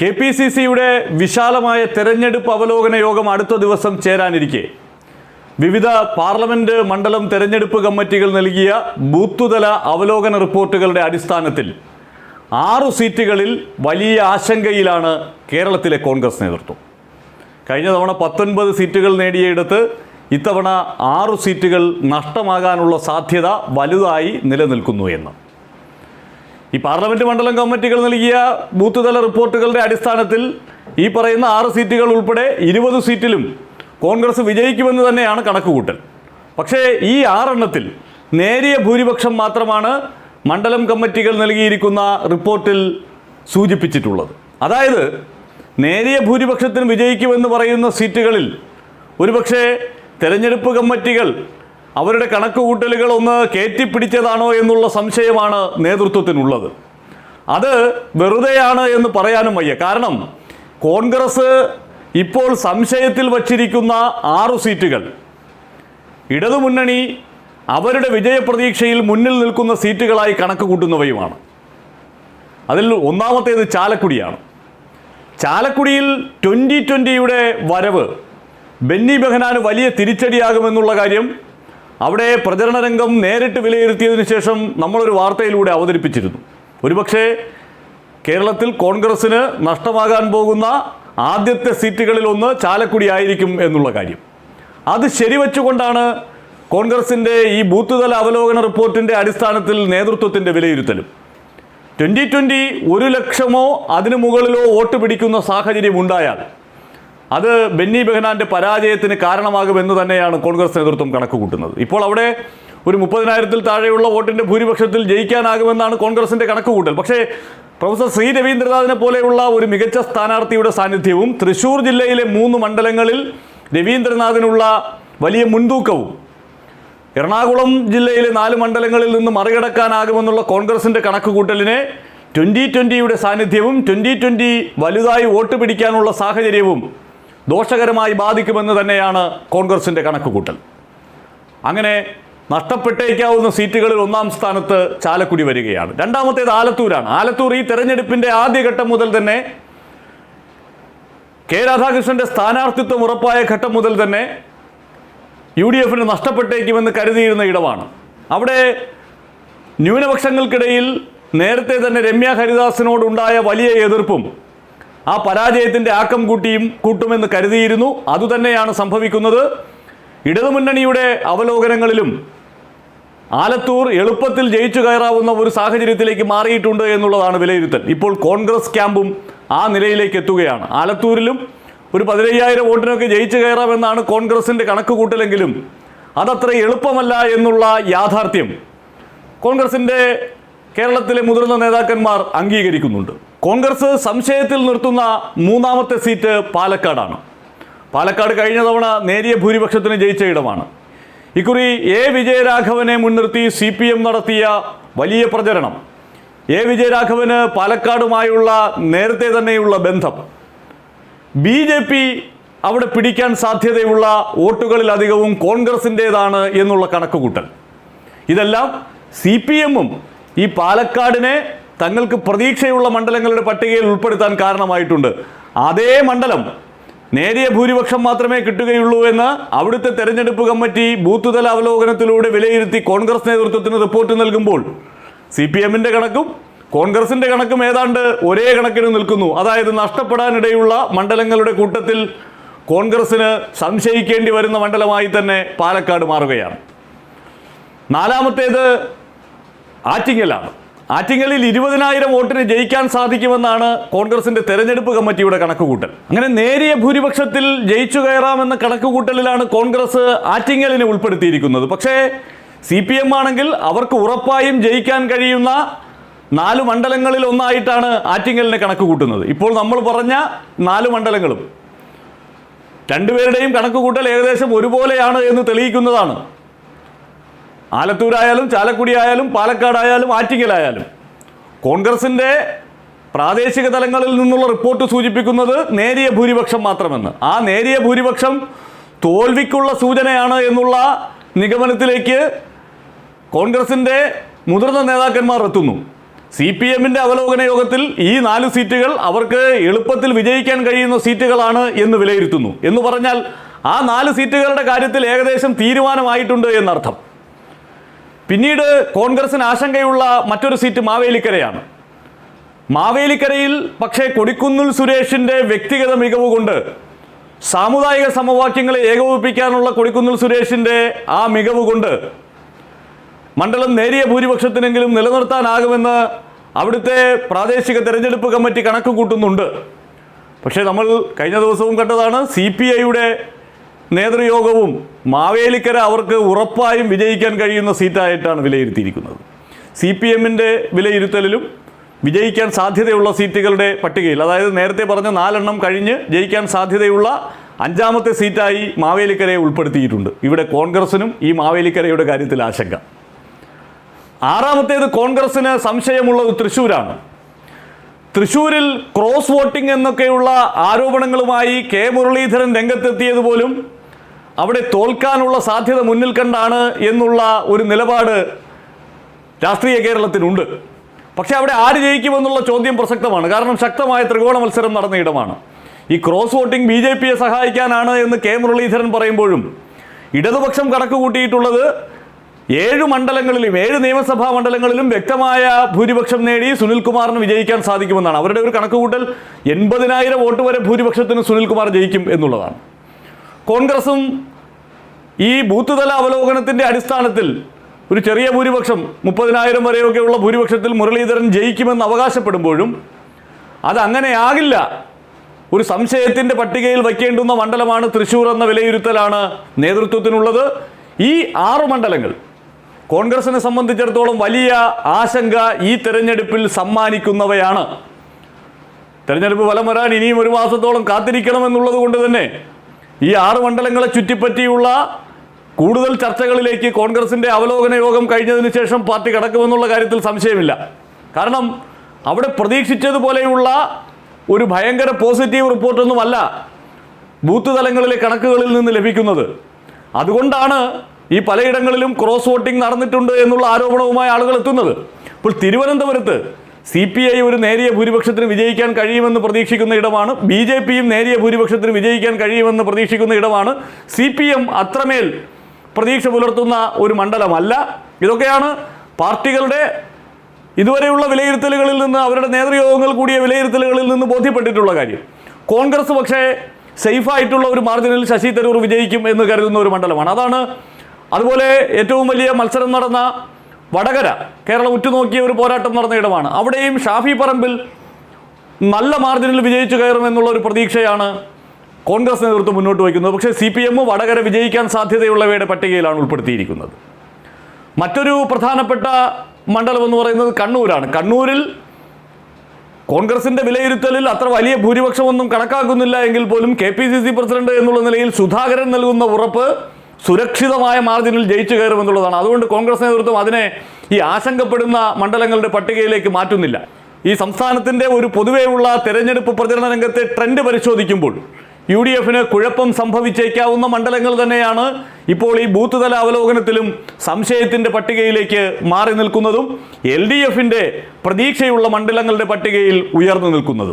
K P C സിയുടെ വിശാലമായ തെരഞ്ഞെടുപ്പ് അവലോകന യോഗം അടുത്ത ദിവസം ചേരാനിരിക്കെ. വിവിധ പാർലമെന്റ് മണ്ഡലം തെരഞ്ഞെടുപ്പ് കമ്മിറ്റികൾ നൽകിയ ബൂത്തുതല അവലോകന റിപ്പോർട്ടുകളുടെ അടിസ്ഥാനത്തിൽ ആറു സീറ്റുകളിൽ വലിയ ആശങ്കയിലാണ് കേരളത്തിലെ കോൺഗ്രസ് നേതൃത്വം. കഴിഞ്ഞ തവണ പത്തൊൻപത് സീറ്റുകൾ നേടിയെടുത്ത് ഇത്തവണ ആറു സീറ്റുകൾ നഷ്ടമാകാനുള്ള സാധ്യത വലുതായി നിലനിൽക്കുന്നു എന്ന്. ഈ പാർലമെന്റ് മണ്ഡലം കമ്മിറ്റികൾ നൽകിയ ബൂത്ത് തല റിപ്പോർട്ടുകളുടെ അടിസ്ഥാനത്തിൽ ഈ പറയുന്ന ആറ് സീറ്റുകൾ ഉൾപ്പെടെ ഇരുപത് സീറ്റിലും കോൺഗ്രസ് വിജയിക്കുമെന്ന് തന്നെയാണ് കണക്കുകൂട്ടൽ. പക്ഷേ ഈ ആറെണ്ണത്തിൽ നേരിയ ഭൂരിപക്ഷം മാത്രമാണ് മണ്ഡലം കമ്മിറ്റികൾ നൽകിയിരിക്കുന്ന റിപ്പോർട്ടിൽ സൂചിപ്പിച്ചിട്ടുള്ളത്. അതായത് നേരിയ ഭൂരിപക്ഷത്തിന് വിജയിക്കുമെന്ന് പറയുന്ന സീറ്റുകളിൽ ഒരുപക്ഷേ തെരഞ്ഞെടുപ്പ് കമ്മിറ്റികൾ അവരുടെ കണക്കുകൂട്ടലുകൾ ഒന്ന് കയറ്റിപ്പിടിച്ചതാണോ എന്നുള്ള സംശയമാണ് നേതൃത്വത്തിനുള്ളത്. അത് വെറുതെയാണ് എന്ന് പറയാനും വയ്യ. കാരണം കോൺഗ്രസ് ഇപ്പോൾ സംശയത്തിൽ വച്ചിരിക്കുന്ന ആറു സീറ്റുകൾ. ഇടതുമുന്നണി അവരുടെ വിജയപ്രതീക്ഷയിൽ മുന്നിൽ നിൽക്കുന്ന സീറ്റുകളായി കണക്ക് കൂട്ടുന്നവയുമാണ് അതിൽ ഒന്നാമത്തേത് ചാലക്കുടിയാണ്. ചാലക്കുടിയിൽ ട്വന്റി ട്വന്റിയുടെ വരവ് ബെന്നി ബെഹനാന് വലിയ തിരിച്ചടിയാകുമെന്നുള്ള കാര്യം അവിടെ പ്രചരണ രംഗം നേരിട്ട് വിലയിരുത്തിയതിനു ശേഷം നമ്മളൊരു വാർത്തയിലൂടെ അവതരിപ്പിച്ചിരുന്നു. ഒരുപക്ഷേ കേരളത്തിൽ കോൺഗ്രസ്സിന് നഷ്ടമാകാൻ പോകുന്ന ആദ്യത്തെ സീറ്റുകളിൽ ഒന്ന് ചാലക്കുടി ആയിരിക്കും എന്നുള്ള കാര്യം. അത് ശരിവെച്ചുകൊണ്ടാണ് കോൺഗ്രസിന്റെ ഈ ബൂത്ത് തല അവലോകന റിപ്പോർട്ടിന്റെ അടിസ്ഥാനത്തിൽ നേതൃത്വത്തിന്റെ വിലയിരുത്തലും. ട്വന്റി ട്വന്റി ഒരു ലക്ഷമോ അതിനു മുകളിലോ വോട്ട് പിടിക്കുന്ന സാഹചര്യം ഉണ്ടായാൽ അത് ബെന്നി ബെഹനാന്റെ പരാജയത്തിന് കാരണമാകുമെന്ന് തന്നെയാണ് കോൺഗ്രസ് നേതൃത്വം കണക്ക് കൂട്ടുന്നത് ഇപ്പോൾ അവിടെ ഒരു മുപ്പതിനായിരത്തിൽ താഴെയുള്ള വോട്ടിന്റെ ഭൂരിപക്ഷത്തിൽ ജയിക്കാനാകുമെന്നാണ് കോൺഗ്രസിന്റെ കണക്ക് കൂട്ടൽ പക്ഷേ പ്രൊഫസർ ശ്രീ രവീന്ദ്രനാഥിനെ പോലെയുള്ള ഒരു മികച്ച സ്ഥാനാർത്ഥിയുടെ സാന്നിധ്യവും തൃശൂർ ജില്ലയിലെ മൂന്ന് മണ്ഡലങ്ങളിൽ രവീന്ദ്രനാഥിനുള്ള വലിയ മുൻതൂക്കവും എറണാകുളം ജില്ലയിലെ നാല് മണ്ഡലങ്ങളിൽ നിന്ന് മറികടക്കാനാകുമെന്നുള്ള കോൺഗ്രസിന്റെ കണക്കുകൂട്ടലിനെ ട്വന്റി ട്വന്റിയുടെ സാന്നിധ്യവും ട്വന്റി ട്വന്റി വലുതായി വോട്ട് പിടിക്കാനുള്ള സാഹചര്യവും ദോഷകരമായി ബാധിക്കുമെന്ന് തന്നെയാണ് കോൺഗ്രസിന്റെ കണക്കുകൂട്ടൽ. അങ്ങനെ നഷ്ടപ്പെട്ടേക്കാവുന്ന സീറ്റുകളിൽ ഒന്നാം സ്ഥാനത്ത് ചാലക്കുടി വരികയാണ്. രണ്ടാമത്തേത് ആലത്തൂരാണ്. ആലത്തൂർ ഈ തെരഞ്ഞെടുപ്പിന്റെ ആദ്യഘട്ടം മുതൽ തന്നെ കെ രാധാകൃഷ്ണന്റെ സ്ഥാനാർത്ഥിത്വം ഉറപ്പായ ഘട്ടം മുതൽ തന്നെ യു ഡി എഫിന് നഷ്ടപ്പെട്ടേക്കുമെന്ന് കരുതിയിരുന്ന ഇടമാണ്. അവിടെ ന്യൂനപക്ഷങ്ങൾക്കിടയിൽ നേരത്തെ തന്നെ രമ്യ ഹരിദാസിനോടുണ്ടായ വലിയ എതിർപ്പും ആ പരാജയത്തിന്റെ ആക്കം കൂട്ടിയും കൂട്ടുമെന്ന് കരുതിയിരുന്നു. അതുതന്നെയാണ് സംഭവിക്കുന്നത്. ഇടതുമുന്നണിയുടെ അവലോകനങ്ങളിലും ആലത്തൂർ എളുപ്പത്തിൽ ജയിച്ചു കയറാവുന്ന ഒരു സാഹചര്യത്തിലേക്ക് മാറിയിട്ടുണ്ട് എന്നുള്ളതാണ് വിലയിരുത്തൽ. ഇപ്പോൾ കോൺഗ്രസ് ക്യാമ്പും ആ നിലയിലേക്ക് എത്തുകയാണ്. ആലത്തൂരിലും ഒരു പതിനയ്യായിരം വോട്ടിനൊക്കെ ജയിച്ചു കയറാമെന്നാണ് കോൺഗ്രസിന്റെ കണക്ക് കൂട്ടലെങ്കിലും അതത്ര എളുപ്പമല്ല എന്നുള്ള യാഥാർത്ഥ്യം കോൺഗ്രസിന്റെ കേരളത്തിലെ മുതിർന്ന നേതാക്കന്മാർ അംഗീകരിക്കുന്നുണ്ട്. കോൺഗ്രസ് സംശയത്തിൽ നിർത്തുന്ന മൂന്നാമത്തെ സീറ്റ് പാലക്കാടാണ്. പാലക്കാട് കഴിഞ്ഞ തവണ നേരിയ ഭൂരിപക്ഷത്തിന് ജയിച്ച ഇടമാണ്. ഇക്കുറി എ വിജയരാഘവനെ മുൻനിർത്തി സി പി എം നടത്തിയ വലിയ പ്രചരണം. എ വിജയരാഘവന് പാലക്കാടുമായുള്ള നേരത്തെ തന്നെയുള്ള ബന്ധം. ബി ജെ പി അവിടെ പിടിക്കാൻ സാധ്യതയുള്ള വോട്ടുകളിലധികവും കോൺഗ്രസിന്റേതാണ് എന്നുള്ള കണക്കുകൂട്ടൽ. ഇതെല്ലാം സി പി എമ്മും ഈ പാലക്കാടിനെ തങ്ങൾക്ക് പ്രതീക്ഷയുള്ള മണ്ഡലങ്ങളുടെ പട്ടികയിൽ ഉൾപ്പെടുത്താൻ കാരണമായിട്ടുണ്ട്. അതേ മണ്ഡലം നേരിയ ഭൂരിപക്ഷം മാത്രമേ കിട്ടുകയുള്ളൂ എന്ന് അവിടുത്തെ തെരഞ്ഞെടുപ്പ് കമ്മിറ്റി ബൂത്ത് തല അവലോകനത്തിലൂടെ വിലയിരുത്തി കോൺഗ്രസ് നേതൃത്വത്തിന് റിപ്പോർട്ട് നൽകുമ്പോൾ സി പി എമ്മിന്റെ കണക്കും കോൺഗ്രസിന്റെ കണക്കും ഏതാണ്ട് ഒരേ കണക്കിന് നിൽക്കുന്നു. അതായത് നഷ്ടപ്പെടാനിടയുള്ള മണ്ഡലങ്ങളുടെ കൂട്ടത്തിൽ കോൺഗ്രസിന് സംശയിക്കേണ്ടി വരുന്ന മണ്ഡലമായി തന്നെ പാലക്കാട് മാറുകയാണ്. നാലാമത്തേത് ആറ്റിങ്ങലാണ്. ആറ്റിങ്ങലിൽ ഇരുപതിനായിരം വോട്ടിന് ജയിക്കാൻ സാധിക്കുമെന്നാണ് കോൺഗ്രസിന്റെ തെരഞ്ഞെടുപ്പ് കമ്മിറ്റിയുടെ കണക്കുകൂട്ടൽ. അങ്ങനെ നേരിയ ഭൂരിപക്ഷത്തിൽ ജയിച്ചു കയറാമെന്ന കണക്കുകൂട്ടലിലാണ് കോൺഗ്രസ് ആറ്റിങ്ങലിനെ ഉൾപ്പെടുത്തിയിരിക്കുന്നത്. പക്ഷേ സി പി എം ആണെങ്കിൽ അവർക്ക് ഉറപ്പായും ജയിക്കാൻ കഴിയുന്ന നാല് മണ്ഡലങ്ങളിൽ ഒന്നായിട്ടാണ് ആറ്റിങ്ങലിനെ കണക്ക് കൂട്ടുന്നത് ഇപ്പോൾ നമ്മൾ പറഞ്ഞ നാല് മണ്ഡലങ്ങളും. രണ്ടുപേരുടെയും കണക്ക് കൂട്ടൽ ഏകദേശം ഒരുപോലെയാണ് എന്ന് തെളിയിക്കുന്നതാണ്. ആലത്തൂരായാലും ചാലക്കുടി ആയാലും പാലക്കാടായാലും ആറ്റിങ്ങലായാലും കോൺഗ്രസിന്റെ പ്രാദേശിക തലങ്ങളിൽ നിന്നുള്ള റിപ്പോർട്ട് സൂചിപ്പിക്കുന്നത് നേരിയ ഭൂരിപക്ഷം മാത്രമെന്ന്. ആ നേരിയ ഭൂരിപക്ഷം തോൽവിക്കുള്ള സൂചനയാണ് എന്നുള്ള നിഗമനത്തിലേക്ക് കോൺഗ്രസിന്റെ മുതിർന്ന നേതാക്കന്മാർ എത്തുന്നു. സി പി എമ്മിന്റെ അവലോകന യോഗത്തിൽ ഈ നാല് സീറ്റുകൾ അവർക്ക് എളുപ്പത്തിൽ വിജയിക്കാൻ കഴിയുന്ന സീറ്റുകളാണ് എന്ന് വിലയിരുത്തുന്നു. എന്ന് പറഞ്ഞാൽ ആ നാല് സീറ്റുകളുടെ കാര്യത്തിൽ ഏകദേശം തീരുമാനമായിട്ടുണ്ട് എന്നർത്ഥം. പിന്നീട് കോൺഗ്രസിന് ആശങ്കയുള്ള മറ്റൊരു സീറ്റ് മാവേലിക്കരയാണ്. മാവേലിക്കരയിൽ പക്ഷേ കൊടിക്കുന്നിൽ സുരേഷിന്റെ വ്യക്തിഗത മികവ് കൊണ്ട് സാമുദായിക സമവാക്യങ്ങളെ ഏകോപിപ്പിക്കാനുള്ള കൊടിക്കുന്നിൽ സുരേഷിന്റെ ആ മികവ് കൊണ്ട് മണ്ഡലം നേരിയ ഭൂരിപക്ഷത്തിനെങ്കിലും നിലനിർത്താനാകുമെന്ന് അവിടുത്തെ പ്രാദേശിക തെരഞ്ഞെടുപ്പ് കമ്മിറ്റി കണക്ക് കൂട്ടുന്നുണ്ട്. പക്ഷേ നമ്മൾ കഴിഞ്ഞ ദിവസവും കണ്ടതാണ് സി പി ഐയുടെ നേതൃയോഗവും മാവേലിക്കര അവർക്ക് ഉറപ്പായും വിജയിക്കാൻ കഴിയുന്ന സീറ്റായിട്ടാണ് വിലയിരുത്തിയിരിക്കുന്നത്. സി പി എമ്മിന്റെ വിലയിരുത്തലിലും വിജയിക്കാൻ സാധ്യതയുള്ള സീറ്റുകളുടെ പട്ടികയിൽ അതായത് നേരത്തെ പറഞ്ഞ നാലെണ്ണം കഴിഞ്ഞ് ജയിക്കാൻ സാധ്യതയുള്ള അഞ്ചാമത്തെ സീറ്റായി മാവേലിക്കരയെ ഉൾപ്പെടുത്തിയിട്ടുണ്ട്. ഇവിടെ കോൺഗ്രസിനും ഈ മാവേലിക്കരയുടെ കാര്യത്തിൽ ആശങ്ക. ആറാമത്തേത് കോൺഗ്രസിന് സംശയമുള്ളത് തൃശ്ശൂരാണ്. തൃശ്ശൂരിൽ ക്രോസ് വോട്ടിംഗ് എന്നൊക്കെയുള്ള ആരോപണങ്ങളുമായി കെ മുരളീധരൻ രംഗത്തെത്തിയത് പോലും അവിടെ തോൽക്കാനുള്ള സാധ്യത മുന്നിൽ കണ്ടാണ് എന്നുള്ള ഒരു നിലപാട് രാഷ്ട്രീയ കേരളത്തിനുണ്ട്. പക്ഷെ അവിടെ ആര് ജയിക്കുമെന്നുള്ള ചോദ്യം പ്രസക്തമാണ്. കാരണം ശക്തമായ ത്രികോണ മത്സരം നടന്ന ഇടമാണ്. ഈ ക്രോസ് വോട്ടിംഗ് ബി ജെ പിയെ സഹായിക്കാനാണ് എന്ന് കെ മുരളീധരൻ പറയുമ്പോഴും ഇടതുപക്ഷം കണക്ക് കൂട്ടിയിട്ടുള്ളത് ഏഴ് മണ്ഡലങ്ങളിലും ഏഴ് നിയമസഭാ മണ്ഡലങ്ങളിലും വ്യക്തമായ ഭൂരിപക്ഷം നേടി സുനിൽകുമാറിന് വിജയിക്കാൻ സാധിക്കുമെന്നാണ്. അവരുടെ ഒരു കണക്കുകൂട്ടൽ എൺപതിനായിരം വോട്ട് വരെ ഭൂരിപക്ഷത്തിന് സുനിൽകുമാർ ജയിക്കും എന്നുള്ളതാണ്. കോൺഗ്രസും ഈ ബൂത്ത് തല അവലോകനത്തിന്റെ അടിസ്ഥാനത്തിൽ ഒരു ചെറിയ ഭൂരിപക്ഷം മുപ്പതിനായിരം വരെയൊക്കെയുള്ള ഭൂരിപക്ഷത്തിൽ മുരളീധരൻ ജയിക്കുമെന്ന് അവകാശപ്പെടുമ്പോഴും അതങ്ങനെയാകില്ല. ഒരു സംശയത്തിന്റെ പട്ടികയിൽ വയ്ക്കേണ്ടുന്ന മണ്ഡലമാണ് തൃശ്ശൂർ എന്ന വിലയിരുത്തലാണ് നേതൃത്വത്തിനുള്ളത്. ഈ ആറ് മണ്ഡലങ്ങൾ കോൺഗ്രസിനെ സംബന്ധിച്ചിടത്തോളം വലിയ ആശങ്ക ഈ തെരഞ്ഞെടുപ്പിൽ സമ്മാനിക്കുന്നവയാണ്. തെരഞ്ഞെടുപ്പ് ഫലം വരാൻ ഇനിയും ഒരു മാസത്തോളം കാത്തിരിക്കണമെന്നുള്ളത് കൊണ്ട് തന്നെ ഈ ആറ് മണ്ഡലങ്ങളെ ചുറ്റിപ്പറ്റിയുള്ള കൂടുതൽ ചർച്ചകളിലേക്ക് കോൺഗ്രസിന്റെ അവലോകന യോഗം കഴിഞ്ഞതിന് ശേഷം പാർട്ടി കടക്കുമെന്നുള്ള കാര്യത്തിൽ സംശയമില്ല. കാരണം അവിടെ പ്രതീക്ഷിച്ചതുപോലെയുള്ള ഒരു ഭയങ്കര പോസിറ്റീവ് റിപ്പോർട്ടൊന്നുമല്ല ബൂത്ത് തലങ്ങളിലെ കണക്കുകളിൽ നിന്ന് ലഭിക്കുന്നത്. അതുകൊണ്ടാണ് ഈ പലയിടങ്ങളിലും ക്രോസ് വോട്ടിംഗ് നടന്നിട്ടുണ്ട് എന്നുള്ള ആരോപണവുമായി ആളുകൾ എത്തുന്നത്. ഇപ്പോൾ തിരുവനന്തപുരത്ത് സി പി ഐ ഒരു നേരിയ ഭൂരിപക്ഷത്തിന് വിജയിക്കാൻ കഴിയുമെന്ന് പ്രതീക്ഷിക്കുന്ന ഇടമാണ്. ബി ജെ പിയും നേരിയ ഭൂരിപക്ഷത്തിന് വിജയിക്കാൻ കഴിയുമെന്ന് പ്രതീക്ഷിക്കുന്ന ഇടമാണ്. സി പി എം അത്രമേൽ പ്രതീക്ഷ പുലർത്തുന്ന ഒരു മണ്ഡലമല്ല. ഇതൊക്കെയാണ് പാർട്ടികളുടെ ഇതുവരെയുള്ള വിലയിരുത്തലുകളിൽ നിന്ന് അവരുടെ നേതൃയോഗങ്ങൾ കൂടിയ വിലയിരുത്തലുകളിൽ നിന്ന് ബോധ്യപ്പെട്ടിട്ടുള്ള കാര്യം. കോൺഗ്രസ് പക്ഷേ സേഫായിട്ടുള്ള ഒരു മാർജിനിൽ ശശി തരൂർ വിജയിക്കും എന്ന് കരുതുന്ന ഒരു മണ്ഡലമാണ്. അതാണ് അതുപോലെ ഏറ്റവും വലിയ മത്സരം നടന്ന വടകര കേരളം ഉറ്റുനോക്കിയ ഒരു പോരാട്ടം നടന്ന ഇടമാണ്. അവിടെയും ഷാഫി പറമ്പിൽ നല്ല മാർജിനിൽ വിജയിച്ചു കയറുമെന്നുള്ള ഒരു പ്രതീക്ഷയാണ് കോൺഗ്രസ് നേതൃത്വം മുന്നോട്ട് വയ്ക്കുന്നത്. പക്ഷേ സി പി എം വടകര വിജയിക്കാൻ സാധ്യതയുള്ളവയുടെ പട്ടികയിലാണ് ഉൾപ്പെടുത്തിയിരിക്കുന്നത്. മറ്റൊരു പ്രധാനപ്പെട്ട മണ്ഡലം എന്ന് പറയുന്നത് കണ്ണൂരാണ്. കണ്ണൂരിൽ കോൺഗ്രസിന്റെ വിലയിരുത്തലിൽ അത്ര വലിയ ഭൂരിപക്ഷമൊന്നും കണക്കാക്കുന്നില്ല എങ്കിൽ പോലും K P C C president എന്നുള്ള നിലയിൽ സുധാകരൻ നൽകുന്ന ഉറപ്പ് സുരക്ഷിതമായ മാർജിനിൽ ജയിച്ചു കയറുമെന്നുള്ളതാണ്. അതുകൊണ്ട് കോൺഗ്രസ് നേതൃത്വം അതിനെ ഈ ആശങ്കപ്പെടുന്ന മണ്ഡലങ്ങളുടെ പട്ടികയിലേക്ക് മാറ്റുന്നില്ല. ഈ സംസ്ഥാനത്തിന്റെ ഒരു പൊതുവെയുള്ള തെരഞ്ഞെടുപ്പ് പ്രചരണ രംഗത്തെ ട്രെൻഡ് പരിശോധിക്കുമ്പോൾ യു ഡി എഫിന് കുഴപ്പം സംഭവിച്ചേക്കാവുന്ന മണ്ഡലങ്ങൾ തന്നെയാണ് ഇപ്പോൾ ഈ ബൂത്ത് തല അവലോകനത്തിലും സംശയത്തിന്റെ പട്ടികയിലേക്ക് മാറി നിൽക്കുന്നതും എൽ ഡി എഫിന്റെ പ്രതീക്ഷയുള്ള മണ്ഡലങ്ങളുടെ പട്ടികയിൽ ഉയർന്നു നിൽക്കുന്നതും.